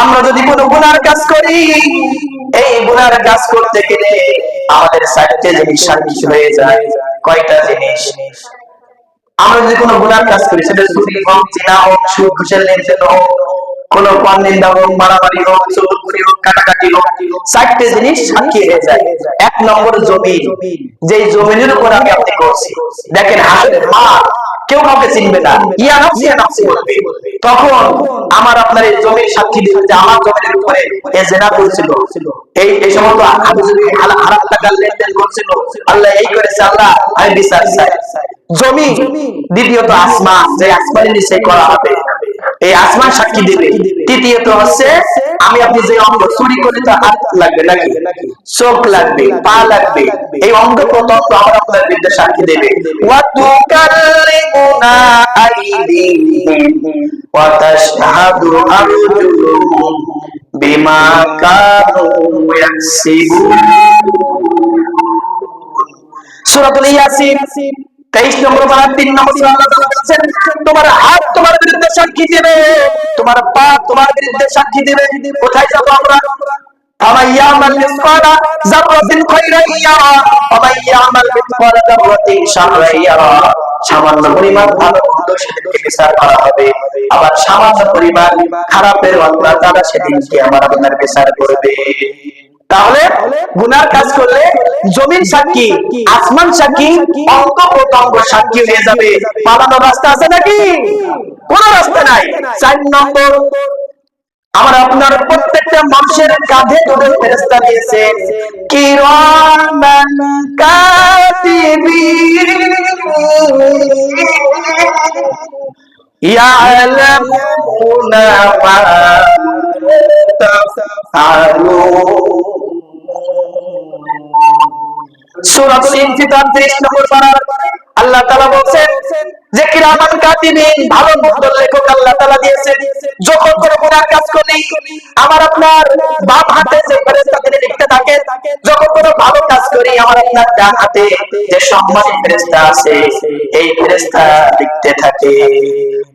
আমরা যদি কোনো গুনার কাজ করি, এই গুনার কাজ করতে গেলে আমাদের চারটে জিনিস সাক্ষী হয়ে যায়। কয়টা জিনিস? আমরা যদি কোনো গুনার কাজ করি, সেটা চুরি হোক চিনা হোক, সুদ, ঘুষের লেনদেন হোক, কোনো পণ নিন্দা হোক, মারামারি হোক চুরি হোক, কাটাকাটি হোক, চারটে জিনিস সাক্ষী হয়ে যায়। এক নম্বর জমি। যেই জমিনের উপর আমি আপনি করছি, দেখেন হাসের মা কেউ কাউকে চিনবে না। ইয়া নাফসি নাফসি বলবে তখন আমার আপনার এই জমির সাক্ষী দিবে যে আমার জমির উপরে এ জেনা করছিল। এই এই সমস্ত হারাম টাকার লেনদেন করছিল? আল্লাহ এই করেছে, আল্লাহ আমি বিচার চাই। জমি, দ্বিতীয়ত আসমান যে আসমানের নিচে করা হবে। এই আসমান সাক্ষী দিবে। তৃতীয়ত হচ্ছে আমি আপনি যে অঙ্গ চুরি করি তো হাত লাগবে নাকি? চোখ লাগবে, পা লাগবে, এই অঙ্গ প্রত্যঙ্গ আমার আপনার বিরুদ্ধে সাক্ষী দেবে। ওয়াতুকাল্লিমুনা আইদিহিম ওয়া তাশহাদু আরজুলুহুম বিমা কানু ইয়াকসিবুন সূরাতুল ইয়াসিন 23 নম্বর পারা 3 নম্বর আল্লাহ বলেছেন তোমার হাত তোমার বিরুদ্ধে সাক্ষী দেবে। তোমার পা তোমার বিরুদ্ধে সাক্ষী দিবে। কোথায় যাব আমরা? তাহলে গুনার কাজ করলে জমিন সাক্ষী, আসমান সাক্ষী, অঙ্গ প্রত্যঙ্গ সাক্ষী হয়ে যাবে। পালানোর রাস্তা আছে নাকি? কোন রাস্তা নাই। চার নম্বর, আমার আপনার প্রত্যেকটা মানুষের কাঁধে তোদের ফেরেস্তা দিয়েছে কিরামান কাতিবিন ইয়ালামুনা মা তাফআলুন সূরাতুল ইনফিতার 30 নম্বর কিরামান কাতিবিন ভালো মন্দ লেখক আল্লাহ তাআলা দিয়েছেন যখন কোনো গুনাহ কাজ করি, আমার আপনার বাম হাতে যে ফেরেশতা তিনি লিখতে থাকে, যখন কোনো ভালো কাজ করি, আমার আপনার ডান হাতে যে সম্মানী ফেরেশতা আছে, এই ফেরেশতা লিখতে থাকে।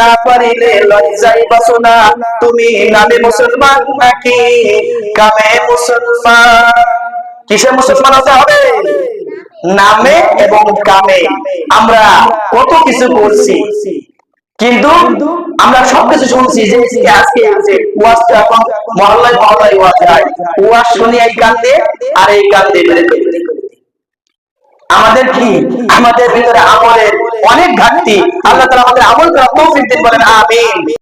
না পারিলে লজ্জাই বাসুনা। তুমি নামে মুসলমান নাকি কামে মুসলমান? কিসে মুসলমান হতে হবে? নামে এবং কামে। আমরা কত কিছু করছি কিন্তু আমরা সবকিছু শুনছি যে আজকে যে ওয়াজটা এখন মহল্লায় মহল্লায় ওয়াজ হয়। ওয়াজ শুনি এই কান্দে, আর এই কান্দে আমাদের কি? আমাদের ভিতরে আমলের অনেক ঘাটতি। আল্লাহ তালা আমাদের আমল করা তৌফিক দিন বলেন আমিন।